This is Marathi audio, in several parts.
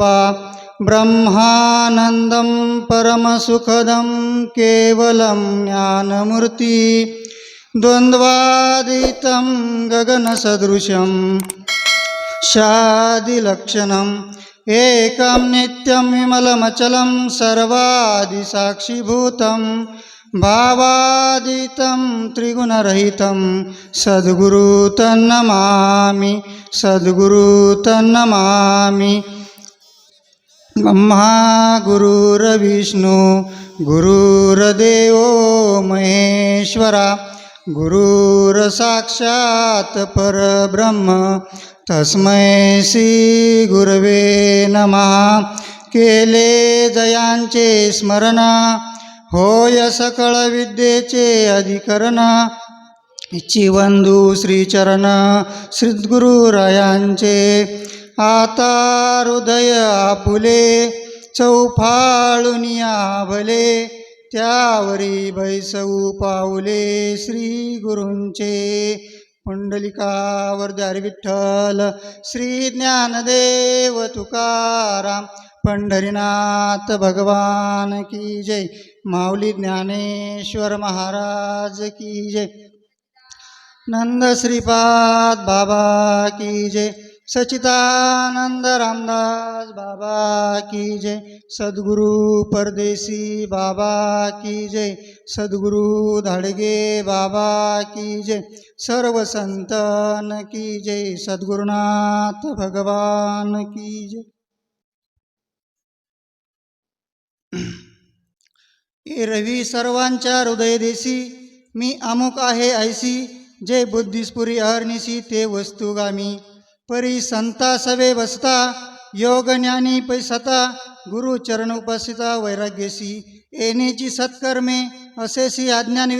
कृपा ब्रह्मानन्दं परमसुखदं केवलं ज्ञानमूर्ति द्वन्द्वादितं गगनसदृशं शादिलक्षणम् एकं नित्यं विमलमचलं सर्वादिसाक्षिभूतं भावादितं त्रिगुणरहितं सद्गुरु तन्नमामि सद्गुरु तन्नमामि ब्रह्मा गुरुर्विष्णू गुरुर्देव महेश्वरा गुरुर्साक्षात् परब्रह्म तस्मै श्री गुरवे नमः. केले जयांचे स्मरणा होय सकळ विद्येचे अधिकरण चिवंदू श्रीचरण श्रीगुरुरायांचे आता हृदय आपुले चौफाळुनिया भले त्यावरी बैसऊ पाऊले श्री गुरूंचे. पुंडलिकावर द्यारी विठ्ठल श्री ज्ञानदेव तुकाराम पंढरीनाथ भगवान की जय. माऊली ज्ञानेश्वर महाराज की जय. नंद श्रीपाद बाबा की जय. सचिदानंद रामदास बाबा की जय। सद्गुरु परदेशी बाबा की जय। सद्गुरु धाडगे बाबा की जय। सर्व संतन की जय। सद्गुरुनाथ भगवान की जय। ए रवी सर्वांच्या हृदयदेशी मी अमुक आहे ऐसी जे बुद्धिस्पुरी अहर्निशी ते वस्तुगामी परी संता सवे बसता योग ज्ञानी पैसता गुरु चरण उपस्थिता वैराग्यसी येणेची सत्कर्मे असेसी अज्ञान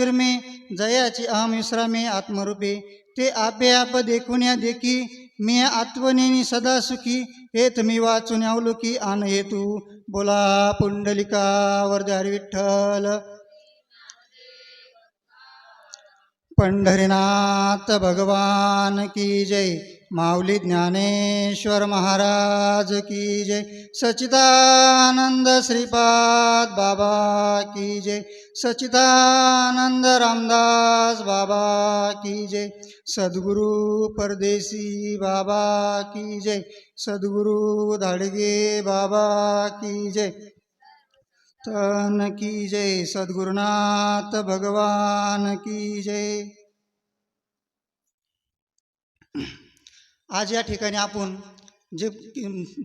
जयाची अहम विश्रामे आत्मरूपे ते आपे आप देखून या देखी मी आत्मनेनी सदा सुखी हेत मी वाचून अवलोकी आन हेतू बोला पुंडलिका वरदारी विठ्ठल. पंढरीनाथ भगवान की जय. माऊली ज्ञानेश्वर महाराज की जय सचिदानंद श्रीपाद बाबा की जय सचिदानंद रामदास बाबा की जय सद्गुरु परदेशी बाबा की जय सद्गुरु धाडगे बाबा की जय। तन की जय सद्गुरुनाथ भगवान की जय। आज या ठिकाणी आपण जे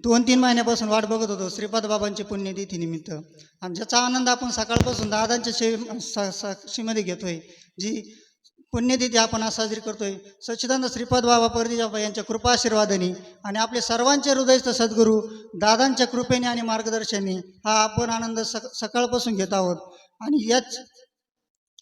दोन तीन महिन्यापासून वाट बघत होतो श्रीपाद बाबांची पुण्यतिथीनिमित्त आणि ज्याचा आनंद आपण सकाळपासून दादांच्या शे सा साक्षीमध्ये घेतोय जी पुण्यतिथी आपण आज साजरी करतोय सच्चिदानंद श्रीपाद बाबा परदेजाबा यांच्या कृपा आशीर्वादाने आणि आपले सर्वांचे हृदयस्थ सद्गुरू दादांच्या कृपेने आणि मार्गदर्शनाने हा आपण आनंद सक सकाळपासून घेत आहोत. आणि याच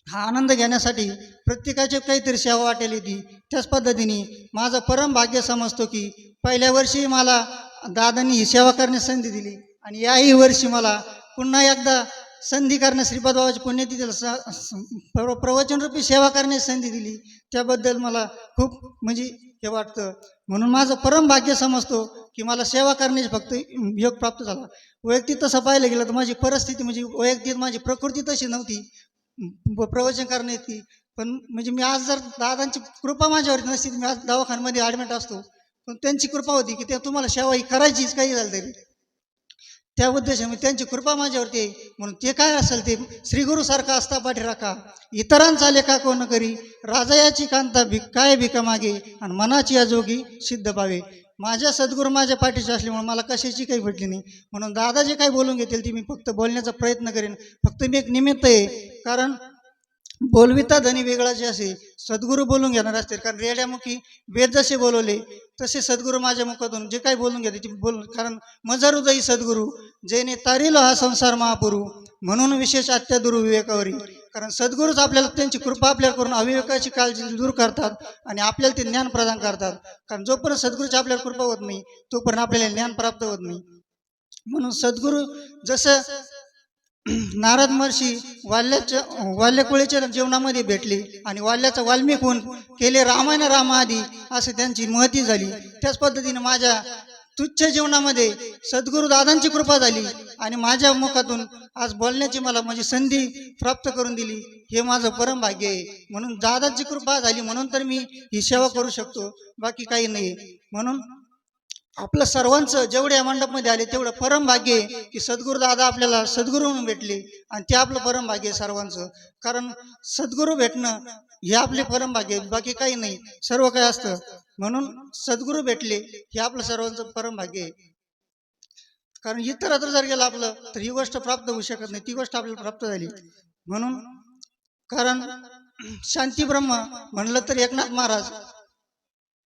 हा आनंद घेण्यासाठी प्रत्येकाची काहीतरी सेवा वाटेल होती. त्याच पद्धतीने माझं परम भाग्य समजतो की पहिल्या वर्षी मला दादांनी ही सेवा करण्यास संधी दिली आणि याही वर्षी मला पुन्हा एकदा संधी करण्यास श्रीपाद बाबाची पुण्यतिथीला स प्र प्रवचनरूपी सेवा करण्यास संधी दिली. त्याबद्दल मला खूप म्हणजे हे वाटतं. म्हणून माझं परम भाग्य समजतो की मला सेवा करण्याची फक्त योग प्राप्त झाला. वैयक्तिक तसं पाहायला गेलं तर माझी परिस्थिती म्हणजे वैयक्तिक माझी प्रकृती तशी नव्हती. प्रवचन प्रवचन करण्याची पण म्हणजे मी आज जर दादांची कृपा माझ्यावरती नसती मी आज दवाखान्यामध्ये ॲडमिट असतो. पण त्यांची कृपा होती की ते तुम्हाला सेवा ही करायचीच काही झालं तरी. त्या उद्देशाने त्यांची कृपा माझ्यावरती आहे. म्हणून ते काय असेल ते श्रीगुरूसारखा असता पाठीराखा इतरांचा लेखा कोण करी? राजायाची कांता भिक काय भिका मागे? आणि मनाची अजोगी सिद्ध पावे. माझ्या सद्गुरू माझ्या पाठीशी असल्यामुळे मला कशाची काही भेटली नाही. म्हणून दादा जे काही बोलून घेतील ती मी फक्त बोलण्याचा प्रयत्न करेन. फक्त मी एक निमित्त आहे. कारण बोलविता धनी वेगळा जे असे सद्गुरू बोलून घेणार असतील. कारण रेड्यामुखी वेद जसे बोलवले तसे सद्गुरू माझ्या मुखातून जे काही बोलून घेते ते बोल कारण मजारू उदयी सद्गुरू जेने तारिलो हा संसार महापुरू म्हणून विशेष आत्या विवेकावरी कारण सद्गुरूच आपल्याला त्यांची कृपा आपल्याला करून अविवेकाची काळजी दूर करतात आणि आपल्याला ते ज्ञान प्रदान करतात. कारण जोपर्यंत सद्गुरूची आपल्याला कृपा होत नाही तोपर्यंत आपल्याला ज्ञान प्राप्त होत नाही. म्हणून सद्गुरू जसं नारद महर्षी वाल्याच्या वाल्यकुळीच्या जीवनामध्ये भेटले आणि वाल्याचा वाल्मिक होऊन केले रामायण रामादी असं त्यांची महती झाली. त्याच पद्धतीने माझ्या तुच्छ जीवनामध्ये सद्गुरू दादांची कृपा झाली आणि माझ्या मुखातून आज बोलण्याची मला माझी संधी प्राप्त करून दिली. हे माझं परम भाग्य आहे. म्हणून दादाची कृपा झाली म्हणून तर मी ही सेवा करू शकतो. बाकी काही नाही. म्हणून आपलं सर्वांचं जेवढे या मंडपमध्ये आले तेवढं परम भाग्य आहे की सद्गुरू दादा आपल्याला सद्गुरू म्हणून भेटले आणि ते आपलं परम भाग्य आहे सर्वांचं. कारण सद्गुरू भेटणं हे आपले परम भाग्य बाकी काही नाही. सर्व काही असतं. म्हणून सद्गुरू भेटले हे आपलं सर्वांचं परम भाग्य आहे. कारण इतरत्र जर गेलं आपलं तर ही गोष्ट प्राप्त होऊ शकत नाही. ती गोष्ट आपल्याला प्राप्त झाली. म्हणून कारण शांती ब्रह्म म्हणलं तर एकनाथ महाराज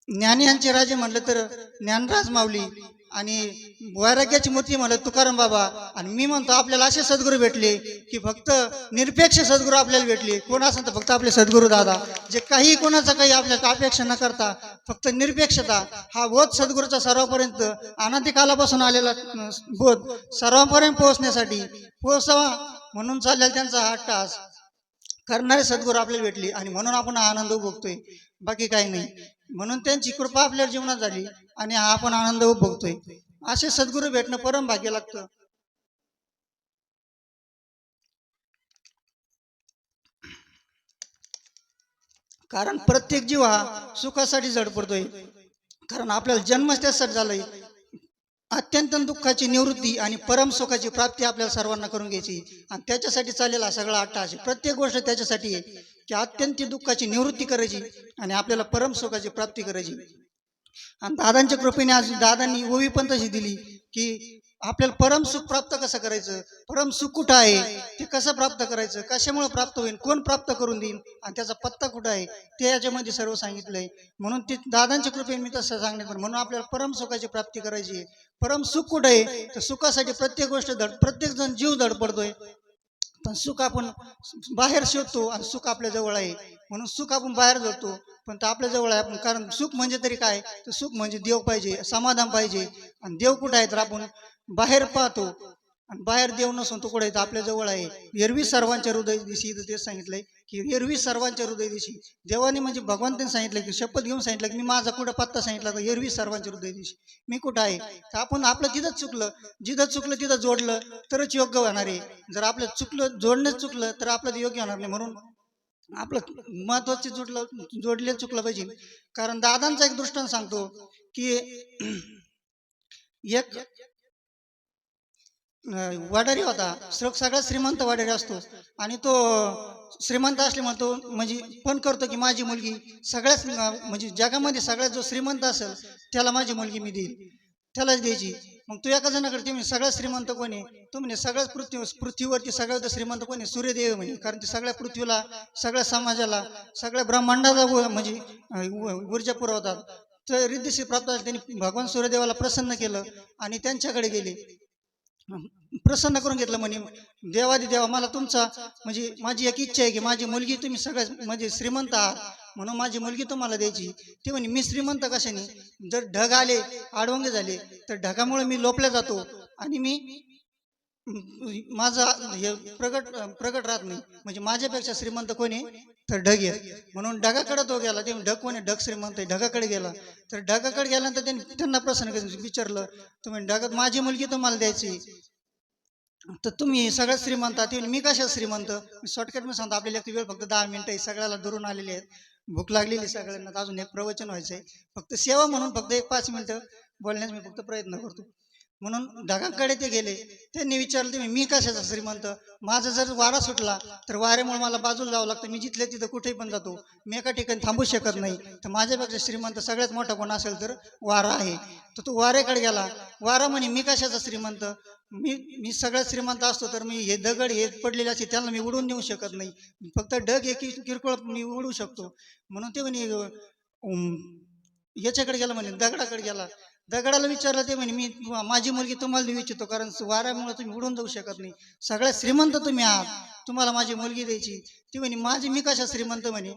ज्ञानी यांचे राजे म्हणलं तर ज्ञानराज माऊली आणि वैराग्याची मूर्ती म्हणलं तुकाराम बाबा. आणि मी म्हणतो आपल्याला असे सद्गुरू भेटले की फक्त निरपेक्ष सद्गुरू आपल्याला भेटले. कोण असेल तर फक्त आपले सद्गुरू दादा. जे काही कोणाचं काही आपल्याला अपेक्षा न करता फक्त निरपेक्षता. हा बोध सद्गुरूचा सर्वांपर्यंत अनादी कालापासून आलेला बोध सर्वांपर्यंत पोहोचण्यासाठी पोहोचावा म्हणून चाललेला त्यांचा हा टास करणारे सद्गुरू आपल्याला भेटले आणि म्हणून आपण हा आनंद उपभोगतोय बाकी काही नाही. म्हणून त्यांची कृपा आपल्या जीवनात झाली आणि हा आपण आनंद उपभोगतोय. असे सद्गुरू भेटणं परम भाग्य लागतं. कारण प्रत्येक जीव हा सुखासाठी झडपडतोय कारण आपल्याला जन्मच त्यासाठी झालाय. अत्यंत दुःखाची निवृत्ती आणि परम सुखाची प्राप्ती आपल्याला सर्वांना करून घ्यायची. आणि त्याच्यासाठी चाललेला सगळा अट्टा प्रत्येक गोष्ट त्याच्यासाठी आहे. की अत्यंत दुःखाची निवृत्ती करायची आणि आपल्याला परम सुखाची प्राप्ती करायची. आणि दादांच्या कृपेने आज दादांनी ओवी पण तशी दिली की आपल्याला परम सुख प्राप्त कसं करायचं? परम सुख कुठं आहे? ते कसं प्राप्त करायचं? कशामुळे प्राप्त होईल कोण प्राप्त करून देईल आणि त्याचा पत्ता कुठं आहे? ते याच्यामध्ये सर्व सांगितलंय. म्हणून ते दादांच्या कृपेने मी तसं सांगण्यात म्हणून आपल्याला परम सुखाची प्राप्ती करायची आहे. परम सुख कुठं आहे? तर सुखासाठी प्रत्येक गोष्ट धड प्रत्येक जण जीव धडपडतोय. पण सुख आपण बाहेर शोधतो आणि सुख आपल्या जवळ आहे. म्हणून सुख आपण बाहेर धरतो पण ते आपल्या जवळ आहे. आपण कारण सुख म्हणजे तरी काय? तर सुख म्हणजे देव पाहिजे समाधान पाहिजे. आणि देव कुठं आहे तर आपण बाहेर पाहतो. आणि बाहेर देव नसून तो कुठे आहे? तर आपल्या जवळ आहे. एरवी सर्वांच्या हृदय दिशी तेच सांगितलंय. की एरवी सर्वांच्या हृदय दिशी. देवाने म्हणजे भगवंतांनी सांगितलं की शपथ घेऊन सांगितलं की मी माझा कुठं पत्ता सांगितला तर एरवी सर्वांच्या हृदय दिशी. मी कुठं आहे? तर आपण आपलं जिथं चुकलं जिथं चुकलं तिथं जोडलं तरच योग्य होणार आहे. जर आपलं चुकलं जोडणं चुकलं तर आपलं ते योग्य होणार नाही. म्हणून आपलं महत्त्वाचे जोडलं जोडले चुकलं पाहिजे. कारण दादांचा एक दृष्टांत सांगतो की एक वडारी होता. श्रोक सगळ्यात श्रीमंत वडारी असतो. आणि तो श्रीमंत असले म्हणतो म्हणजे पण करतो की माझी मुलगी सगळ्याच म्हणजे जगामध्ये सगळ्यात जो श्रीमंत असेल त्याला माझी मुलगी मी देईल त्यालाच द्यायची. मग तू एका जणाकडे ते म्हणजे सगळ्यात श्रीमंत कोणी तो म्हणजे सगळ्याच पृथ्वी पृथ्वीवरती सगळ्यात श्रीमंत कोणी सूर्यदेव म्हणजे कारण ते सगळ्या पृथ्वीला सगळ्या समाजाला सगळ्या ब्रह्मांडाला म्हणजे उ- ऊर्जा पुरवतात. तर रिद्धीशी प्राप्त त्यांनी भगवान सूर्यदेवाला प्रसन्न केलं आणि त्यांच्याकडे गेले. प्रसन्न करून घेतलं म्हणे. देवादी देवा मला तुमचा म्हणजे माझी एक इच्छा आहे की माझी मुलगी तुम्ही सगळ्यात म्हणजे श्रीमंत आहात म्हणून माझी मुलगी तुम्हाला द्यायची. ते म्हणे मी श्रीमंत कशाने? जर ढग आले आडवंगे झाले तर ढगामुळे मी लोपल्या जातो आणि मी माझा हे प्रगट प्रगट राहत नाही. म्हणजे माझ्यापेक्षा श्रीमंत कोणी तर ढग आहे. म्हणून ढगाकडे तो गेला. ते ढग कोणी ढग श्रीमंत आहे. ढगाकडे गेला. तर ढगाकडे गेल्यानंतर त्यांनी त्यांना प्रसन्न विचारलं तुम्ही ढगात माझी मुलगी तुम्हाला द्यायची तर तुम्ही सगळ्या श्रीमंत आहात. मी कशा श्रीमंत? मी शॉर्टकट मी सांगतो आपल्याला वेळ फक्त दहा मिनिटं आहे सगळ्याला धरून आलेली आहेत. भूक लागलेली आहे सगळ्यांना. तर अजून एक प्रवचन व्हायचं आहे फक्त सेवा म्हणून फक्त एक पाच मिनिटं बोलण्याचा मी फक्त प्रयत्न करतो. म्हणून ढगाकडे ते गेले. त्यांनी विचारलं तुम्ही मी कशाचा श्रीमंत? माझा जर वारा सुटला तर वाऱ्यामुळे मला बाजूला जावं लागतं. मी जिथल्या तिथं कुठेही पण जातो. मी एका ठिकाणी थांबू शकत नाही. तर माझ्यापेक्षा श्रीमंत सगळ्यात मोठा कोण असेल तर वारा आहे. तर तो वाऱ्याकडे गेला. वारा म्हणे मी कशाचा श्रीमंत? मी मी सगळ्यात श्रीमंत असतो तर मी हे दगड हे पडलेले असे त्यांना मी उडून नेऊ शकत नाही. फक्त ढग हे किरकोळ मी उडू शकतो. म्हणून ते म्हणे याच्याकडे गेला म्हणे दगडाकडे गेला. दगडाला विचारलं ते म्हणे मी माझी मुलगी तुम्हाला देऊ इच्छितो कारण वाऱ्यामुळे तुम्ही उडून जाऊ शकत नाही. सगळ्यात श्रीमंत तुम्ही आहात. तुम्हाला माझी मुलगी द्यायची. ती म्हणे माझी मी कशा श्रीमंत म्हणे?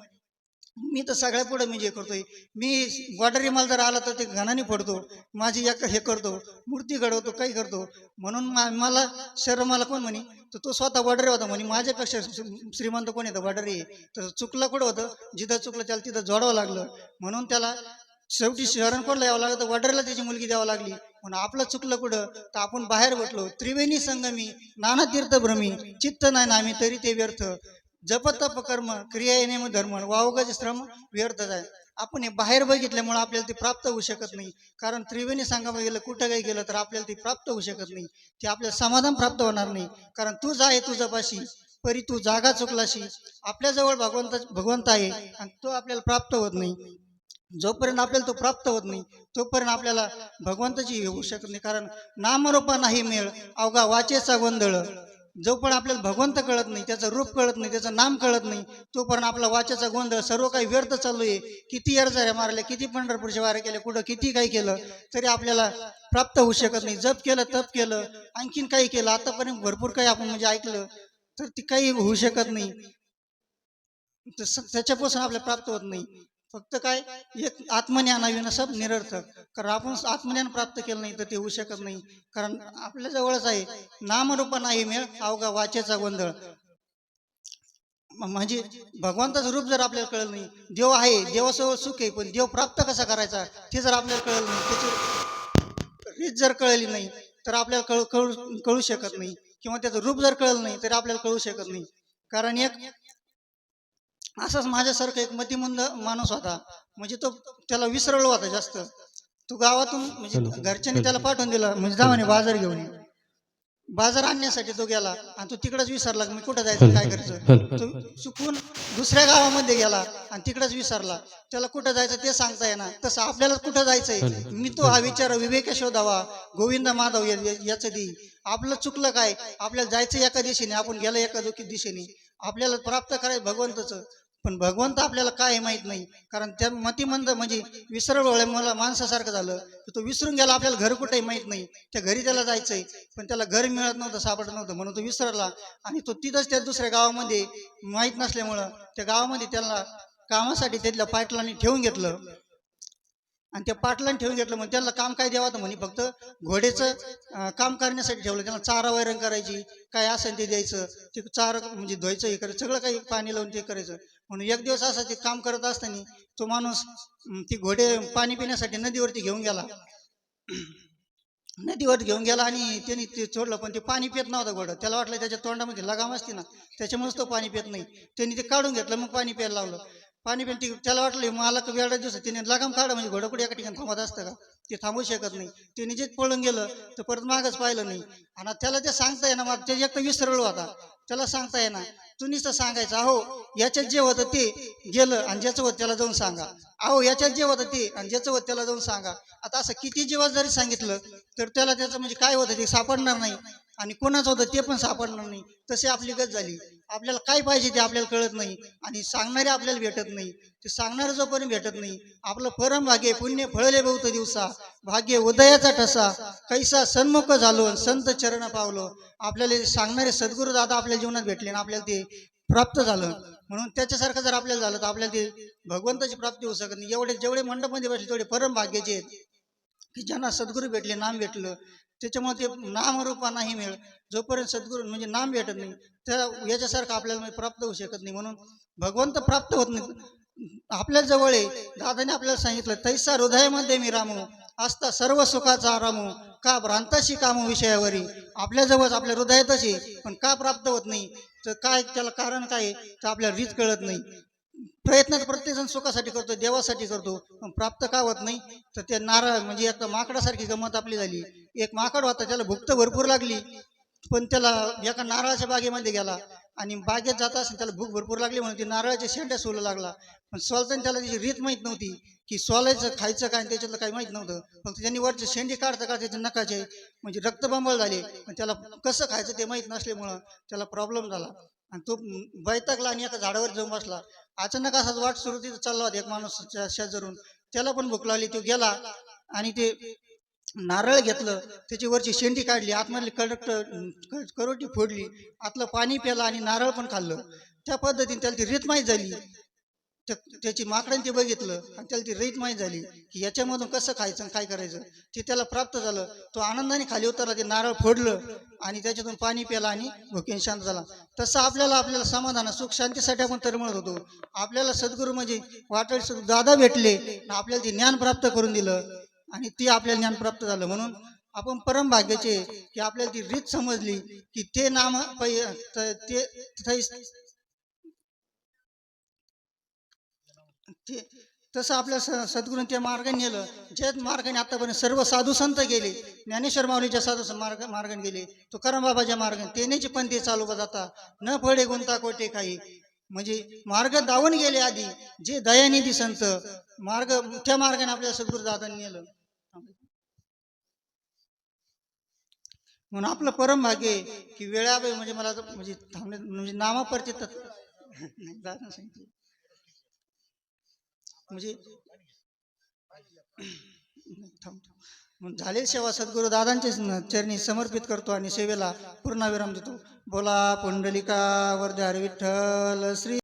मी तर सगळ्या पुढे मी जे करतोय. मी वॉटर मला जर आला तर ते घनाने फोडतो. माझी एक हे करतो. मूर्ती घडवतो. काही करतो. म्हणून मा- मला शर्म मला कोण म्हणे? तर तो स्वतः वडरे होता म्हणे. माझ्यापेक्षा श्री- श्रीमंत कोण येतं वडरे तर चुकलं कुठं होतं? जिथं चुकलं त्याला तिथं जोडावं लागलं. म्हणून त्याला शेवटी शरण यावं लागलं तर वडरेला त्याची मुलगी द्यावं लागली. म्हणून आपलं चुकलं कुठं? तर आपण बाहेर बटलो त्रिवेणी संगमी नाना तीर्थभ्रमी चित्त नाही नामी तरी ते व्यर्थ. जप तप कर्म क्रिया येणे धर्म. वावगाचे श्रम व्यर्थ आहे आपण हे बाहेर बघितल्यामुळे आपल्याला ते प्राप्त होऊ शकत नाही. कारण त्रिवेणी संगमा गेलं कुठं काही गेलं तर आपल्याला ते प्राप्त होऊ शकत नाही. ते आपल्याला समाधान प्राप्त होणार नाही. कारण तू आहे तुझं पाशी परी तू जागा चुकलाशी. आपल्याजवळ भगवंत भगवंत आहे आणि तो आपल्याला प्राप्त होत नाही. जोपर्यंत आपल्याला तो प्राप्त होत नाही तोपर्यंत आपल्याला भगवंताची हे होऊ शकत नाही. कारण नामरूपा नाही मेळ अवघा वाचेचा गोंधळ. जोपर्यंत आपल्याला भगवंत कळत नाही त्याचं रूप कळत नाही त्याचं नाम कळत नाही तोपर्यंत आपला वाचेचा गोंधळ सर्व काही व्यर्थ चालू आहे. किती अर्जाऱ्या मारल्या किती पंढरपूरच्या वारे केले कुठं किती काही केलं तरी आपल्याला प्राप्त होऊ शकत नाही. जप केलं तप केलं आणखीन काही केलं. आतापर्यंत भरपूर काही आपण म्हणजे ऐकलं तर ती काही होऊ शकत नाही. त्याच्यापासून आपल्याला प्राप्त होत नाही. फक्त काय? एक आत्मज्ञानाविना सब निरर्थक. कारण आपण आत्मज्ञान प्राप्त केलं नाही तर ते होऊ शकत नाही. कारण आपल्या जवळच आहे. नामरूप नाही मेळ अवघा वाचेचा गोंधळ. म्हणजे भगवंताचं रूप जर आपल्याला कळलं नाही देव आहे देवासोबत सुख आहे पण देव प्राप्त कसा करायचा ते जर आपल्याला कळलं नाही त्याची रीत जर कळली नाही तर आपल्याला कळू कळू कळू शकत नाही. किंवा त्याचं रूप जर कळलं नाही तर आपल्याला कळू शकत नाही. कारण एक असाच माझ्यासारखा एक मतिमंद माणूस होता. म्हणजे तो त्याला विसरलो होता जास्त. तो गावातून म्हणजे घरच्यांनी त्याला पाठवून दिला. म्हणजे जा म्हणे बाजार घेऊन ये. बाजार आणण्यासाठी तो गेला. आणि तो तिकडच विसरला. मी कुठं जायचं काय करायचं? तो चुकून दुसऱ्या गावामध्ये गेला आणि तिकडच विसरला. त्याला कुठं जायचं ते सांगता येणार तसं आपल्याला कुठं जायचंय? मी तो हा विचार विवेक शोधावा गोविंद माधव याचं देई आपलं चुकलं काय? आपल्याला जायचं एका दिशेने. आपण गेलं एका दुखी दिशेने. आपल्याला प्राप्त करायचं भगवंताचं. पण भगवंत आपल्याला काय आहे नाही. कारण त्या मतिमंद म्हणजे विसरळ मला माणसासारखं झालं. तो विसरून गेला आपल्याला घर कुठेही माहीत नाही. त्या घरी त्याला जायचंय. पण त्याला घर मिळत नव्हतं सापडत नव्हतं. म्हणून तो विसरला. आणि तो तिथंच त्या दुसऱ्या गावामध्ये माहीत नसल्यामुळं त्या गावामध्ये त्याला कामासाठी तिथल्या पाटलांनी ठेवून घेतलं. आणि त्या पाटलांनी ठेवून घेतलं म्हणजे त्यांना काम काय द्यावं तर म्हणे? फक्त घोड्याचं काम करण्यासाठी ठेवलं. त्यांना चारा वैरण करायची काय असेल ते द्यायचं. ते चारा म्हणजे धुवायचं हे करायचं. सगळं काही पाणी लावून ते करायचं. म्हणून एक दिवस असा ते काम करत असताना तो माणूस ती घोडे पाणी पिण्यासाठी नदीवरती घेऊन गेला. नदीवर घेऊन गेला आणि त्यांनी ते सोडलं पण ते पाणी पित नव्हतं घोडं. त्याला वाटलं त्याच्या तोंडामध्ये लगाम असते ना त्याच्यामुळेच तो पाणी पित नाही. त्यांनी ते काढून घेतलं मग पाणी प्यायला लावलं. पाणी पिऊन टिक त्याला वाटलं मला वेळा दिवस त्याने लगाम काढा म्हणजे घोडं एका ठिकाणी थांबत असतं का? ते थांबू शकत नाही. ते निजेच पळून गेलं तर परत मागच पाहिलं नाही. आणि त्याला ते सांगता येणार मग ते एक तर विसरलो होता त्याला सांगता येणार तुम्हीच तर सांगायचं अहो याच्यात जे होतं ते गेलं आणि ज्याचं होतं त्याला जाऊन सांगा. अहो याच्यात जे होतं ते आणि ज्याचं होतं त्याला जाऊन सांगा. आता असं किती जेव्हा जरी सांगितलं तर त्याला त्याचं म्हणजे काय होतं ते सापडणार नाही. आणि कोणाचं होतं ते पण सापडणार नाही. तशी आपली गत झाली. आपल्याला काय पाहिजे ते आपल्याला कळत नाही आणि सांगणारे आपल्याला भेटत नाही. ते सांगणारं जोपर्यंत भेटत नाही आपलं परम भाग्य पुण्य फळले बहुत दिवसा. भाग्य उदयाचा ठसा. कैसा सन्मुख झालो संत चरण पावलो. आपल्याला सांगणारे सद्गुरू दादा आपल्या जीवनात भेटले आणि आपल्याला ते प्राप्त झालं. म्हणून त्याच्यासारखं जर आपल्याला झालं तर आपल्याला ते भगवंताची प्राप्ती होऊ शकत नाही. एवढे जेवढे मंडपमध्ये बसले तेवढे परम भाग्याचे आहेत. की ज्यांना सद्गुरू भेटले नाम भेटलं त्याच्यामुळे ते नामरूपा नाही मिळ जोपर्यंत सद्गुरू म्हणजे नाम भेटत नाही त्या याच्यासारखं आपल्याला म्हणजे प्राप्त होऊ शकत नाही. म्हणून भगवंत प्राप्त होत नाही. आपल्या जवळ आहे. दादाने आपल्याला सांगितलं तैसा हृदयामध्ये मी रामू असता सर्व सुखाचा रामू का भ्रांताशी कामू विषयावरी? आपल्या जवळच आपल्या हृदयातच आहे पण का प्राप्त होत नाही? तर काय त्याला कारण काय आहे? तर आपल्याला रीत कळत नाही. प्रयत्न तर प्रत्येकजण सुखासाठी करतो देवासाठी करतो पण प्राप्त का होत नाही? तर ते नारळ म्हणजे आता माकडासारखी गमत आपली झाली. एक माकड होता त्याला भूक तर भरपूर लागली. पण त्याला एका नारळाच्या बागेमध्ये गेला. आणि बागेत जात असताना त्याला भूक भरपूर लागली म्हणून ती नारळाच्या शेंड्या सोलू लागला. पण सोलताना त्याला त्याची रीत माहीत नव्हती की सोलायचं खायचं काय आणि त्याच्यातलं काही माहीत नव्हतं. फक्त त्यांनी वरचे शेंडी काढता काढता त्याचे नकाचे म्हणजे रक्तबांबळ झाले. पण त्याला कसं खायचं ते माहीत नसल्यामुळं त्याला प्रॉब्लेम झाला. आणि तो बैतकला आणि एका झाडावर जाऊन बसला. अचानक असाच वाट सुरू तिथं चालला होता एक माणूस त्या शेजारून. त्याला पण भूक लागली तो गेला. आणि ते नारळ घेतलं त्याची वरची शेंडी काढली आतमधली कडक करोटी फोडली आतलं पाणी प्याला आणि नारळ पण खाल्लं. त्या पद्धतीने त्याला ती रीत माहीत झाली. त्या- त्याची माकडांनी ते बघितलं आणि त्याला ती रीत माहीत झाली की याच्यामधून कसं खायचं काय करायचं? ते त्याला प्राप्त झालं. तो आनंदाने खाली उतरला ते नारळ फोडलं आणि त्याच्यातून पाणी प्याला आणि भुकेन शांत झाला. तसं आपल्याला आपल्याला समाधान सुख शांतीसाठी आपण तरमळत होतो. आपल्याला सद्गुरू म्हणजे वाटळ दादा भेटले आणि आपल्याला ते ज्ञान प्राप्त करून दिलं. आणि ते आपल्याला ज्ञान प्राप्त झालं. म्हणून आपण परम भाग्याचे की आपल्याला ती रीत समजली की ते नाम पै त- ते ते तसं आपल्या स- सद्गुरूंनी त्या मार्गाने नेलं. ज्या मार्गाने आतापर्यंत सर्व साधू संत गेले. ज्ञानेश्वर माऊलीच्या साधू मार्ग मार्गाने गेले. तुकाराम बाबाच्या मार्गाने. तेनेची ते चालू जाता न फळे गुंता कोटे काही म्हणजे मार्ग दावून गेले आधी. जे दयानिधी संत मार्ग त्या मार्गाने आपल्या सद्गुरू दादांनी नेलं. म्हणून आपलं परम भाग्य आहे की वेळावे म्हणजे मला म्हणजे थांबणे म्हणजे नामापरचे तत् म्हणजे झाले सेवा सद्गुरू दादांचे चरणी समर्पित करतो आणि सेवेला पूर्णविराम देतो. बोला पुंडलिका वरदार विठ्ठल श्री